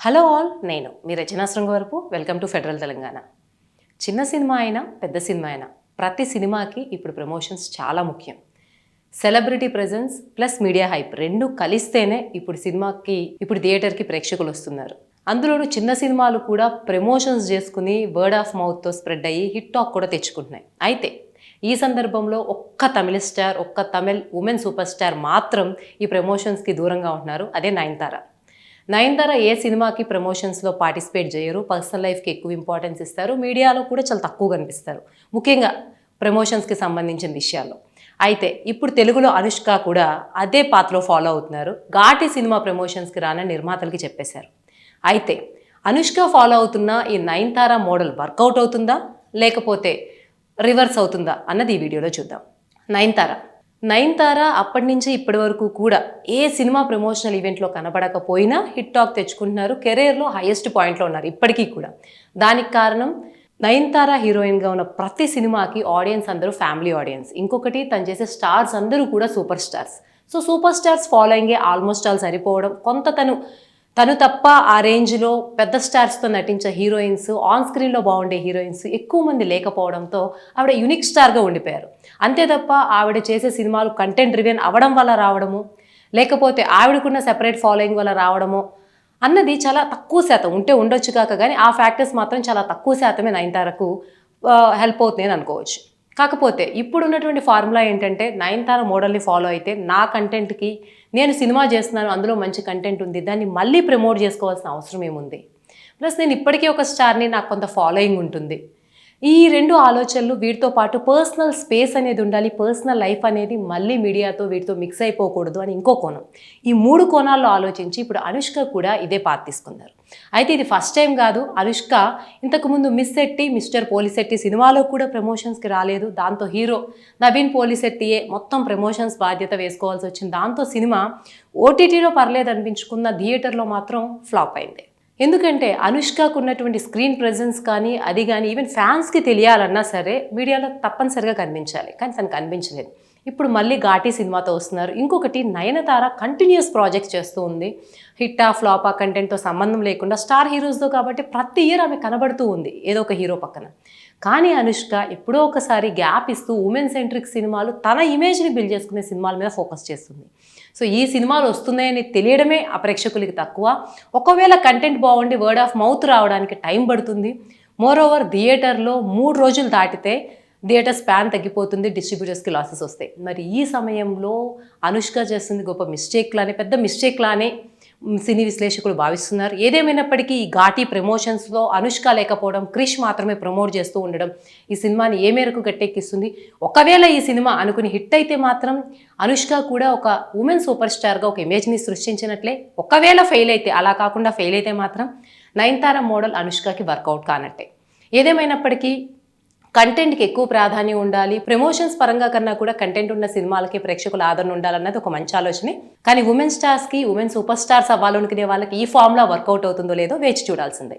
Hello all నేను మీ Rachana Srungavarapu welcome to Federal Telangana. చిన్న cinema అయినా పెద్ద సినిమా అయినా ప్రతి సినిమాకి ఇప్పుడు ప్రమోషన్స్ చాలా ముఖ్యం. Celebrity presence plus media hype రెండు కలిస్తేనే ఇప్పుడు సినిమాకి ఇప్పుడు థియేటర్కి ప్రేక్షకులు వస్తున్నారు. అందులోనూ చిన్న సినిమాలు కూడా ప్రమోషన్స్ చేసుకుని వర్డ్ ఆఫ్ మౌత్తో స్ప్రెడ్ అయ్యి హిట్ టాక్ కూడా తెచ్చుకుంటున్నాయి. అయితే ఈ సందర్భంలో ఒక్క తమిళ స్టార్ ఒక్క తమిళ్ ఉమెన్ సూపర్ స్టార్ మాత్రం ఈ ప్రమోషన్స్కి దూరంగా ఉంటున్నారు. అదే నయనతార. నయనతార ఏ సినిమాకి ప్రమోషన్స్లో పార్టిసిపేట్ చేయరు? పర్సనల్ లైఫ్కి ఎక్కువ ఇంపార్టెన్స్ ఇస్తారు. మీడియాలో కూడా చాలా తక్కువ కనిపిస్తారు ముఖ్యంగా ప్రమోషన్స్కి సంబంధించిన విషయాల్లో. అయితే ఇప్పుడు తెలుగులో అనుష్క కూడా అదే పాత్రలో ఫాలో అవుతున్నారు. ఘాటి సినిమా ప్రమోషన్స్కి రానని నిర్మాతలకి చెప్పేశారు. అయితే అనుష్క ఫాలో అవుతున్న ఈ నయనతార మోడల్ వర్కౌట్ అవుతుందా? లేకపోతే రివర్స్ అవుతుందా? అన్నది ఈ వీడియోలో చూద్దాం. నయనతార నయన్తార అప్పటి నుంచి ఇప్పటి వరకు కూడా ఏ సినిమా ప్రమోషనల్ ఈవెంట్లో కనబడకపోయినా హిట్ టాక్ తెచ్చుకుంటున్నారు. కెరీర్లో హైయెస్ట్ పాయింట్లో ఉన్నారు ఇప్పటికీ కూడా. దానికి కారణం నయన్తార హీరోయిన్గా ఉన్న ప్రతి సినిమాకి ఆడియన్స్ అందరూ ఫ్యామిలీ ఆడియన్స్. ఇంకొకటి తను చేసే స్టార్స్ అందరూ కూడా super stars. So super stars ఫాలోయింగే almost all సరిపోవడం. కొంత తను తను తప్ప ఆ రేంజ్లో పెద్ద స్టార్స్తో నటించే హీరోయిన్స్ ఆన్ స్క్రీన్లో బాగుండే హీరోయిన్స్ ఎక్కువ మంది లేకపోవడంతో ఆవిడ యునిక్ స్టార్గా ఉండిపోయారు. అంతే తప్ప ఆవిడ చేసే సినిమాలు కంటెంట్ రివెన్ అవ్వడం వల్ల రావడము లేకపోతే ఆవిడకున్న సెపరేట్ ఫాలోయింగ్ వల్ల రావడము అన్నది చాలా తక్కువ శాతం ఉంటే ఉండొచ్చు కాక కానీ ఆ ఫ్యాక్టర్స్ మాత్రం చాలా తక్కువ శాతమే నయనతారకు హెల్ప్ అవుతుంది అని అనుకోవచ్చు. కాకపోతే ఇప్పుడు ఉన్నటువంటి ఫార్ములా ఏంటంటే నయనతార మోడల్ని ఫాలో అయితే నా కంటెంట్కి నేను సినిమా చేస్తున్నాను అందులో మంచి కంటెంట్ ఉంది దాన్ని మళ్ళీ ప్రమోట్ చేసుకోవాల్సిన అవసరం ఏముంది? ప్లస్ నేను ఇప్పటికీ ఒక స్టార్ని నాకు కొంత ఫాలోయింగ్ ఉంటుంది. ఈ రెండు ఆలోచనలు వీటితో పాటు పర్సనల్ స్పేస్ అనేది ఉండాలి పర్సనల్ లైఫ్ అనేది మళ్ళీ మీడియాతో వీటితో మిక్స్ అయిపోకూడదు అని ఇంకో కోణం. ఈ మూడు కోణాల్లో ఆలోచించి ఇప్పుడు అనుష్క కూడా ఇదే పాత తీసుకున్నారు. అయితే ఇది ఫస్ట్ టైం కాదు. అనుష్క ఇంతకుముందు మిస్ శెట్టి మిస్టర్ పోలిశెట్టి సినిమాలో కూడా ప్రమోషన్స్కి రాలేదు. దాంతో హీరో నవీన్ పోలిశెట్టియే మొత్తం ప్రమోషన్స్ బాధ్యత వేసుకోవాల్సి వచ్చింది. దాంతో సినిమా ఓటీటీలో పర్లేదు అనిపించుకున్న థియేటర్లో మాత్రం ఫ్లాప్ అయింది. ఎందుకంటే అనుష్కకు ఉన్నటువంటి స్క్రీన్ ప్రెజెన్స్ కానీ అది కానీ ఈవెన్ ఫ్యాన్స్కి తెలియాలన్నా సరే మీడియాలో తప్పనిసరిగా కనిపించాలి. కానీ తను కనిపించలేదు ఇప్పుడు మళ్ళీ ఘాటీ సినిమాతో వస్తున్నారు. ఇంకొకటి నయనతార కంటిన్యూస్ ప్రాజెక్ట్స్ చేస్తూ ఉంది. హిట్టా ఫ్లాపా ఫ్లాప్ కంటెంట్తో సంబంధం లేకుండా స్టార్ హీరోస్తో కాబట్టి ప్రతి ఇయర్ ఆమె కనబడుతూ ఉంది. ఏదో ఒక హీరో పక్కన. కానీ అనుష్క ఎప్పుడో ఒకసారి గ్యాప్ ఇస్తూ ఉమెన్ సెంట్రిక్ సినిమాలు తన ఇమేజ్ని బిల్డ్ చేసుకునే సినిమాల మీద ఫోకస్ చేస్తుంది. సో ఈ సినిమాలు వస్తున్నాయని తెలియడమే ఆ ప్రేక్షకులకి తక్కువ. ఒకవేళ కంటెంట్ బాగుండి వర్డ్ ఆఫ్ మౌత్ రావడానికి టైం పడుతుంది. మోర్ ఓవర్ థియేటర్లో మూడు రోజులు దాటితే థియేటర్ స్పాన్ తగ్గిపోతుంది డిస్ట్రిబ్యూటర్స్కి లాసెస్ వస్తాయి. మరి ఈ సమయంలో అనుష్క చేస్తుంది గొప్ప మిస్టేక్లానే పెద్ద మిస్టేక్లానే సినీ విశ్లేషకులు భావిస్తున్నారు. ఏదేమైనప్పటికీ ఈ ఘాటీ ప్రమోషన్స్లో అనుష్క లేకపోవడం క్రిష్ మాత్రమే ప్రమోట్ చేస్తూ ఉండడం ఈ సినిమాని ఏ మేరకు గట్టెక్కిస్తుంది? ఒకవేళ ఈ సినిమా అనుకుని హిట్ అయితే మాత్రం అనుష్క కూడా ఒక ఉమెన్ సూపర్ స్టార్గా ఒక ఇమేజ్ని సృష్టించినట్లే. ఒకవేళ ఫెయిల్ అయితే అలా కాకుండా ఫెయిల్ అయితే మాత్రం నయనతార మోడల్ అనుష్కకి వర్కౌట్ కానట్టే. ఏదేమైనప్పటికీ కంటెంట్కి ఎక్కువ ప్రాధాన్యం ఉండాలి ప్రమోషన్స్ పరంగా కన్నా కూడా కంటెంట్ ఉన్న సినిమాలకి ప్రేక్షకుల ఆదరణ ఉండాలన్నది ఒక మంచి ఆలోచనే. కానీ ఉమెన్ స్టార్స్కి ఉమెన్ సూపర్ స్టార్స్ అవ్వాలనుకునే వాళ్ళకి ఈ ఫామ్లా వర్కౌట్ అవుతుందో లేదో వేచి చూడాల్సిందే.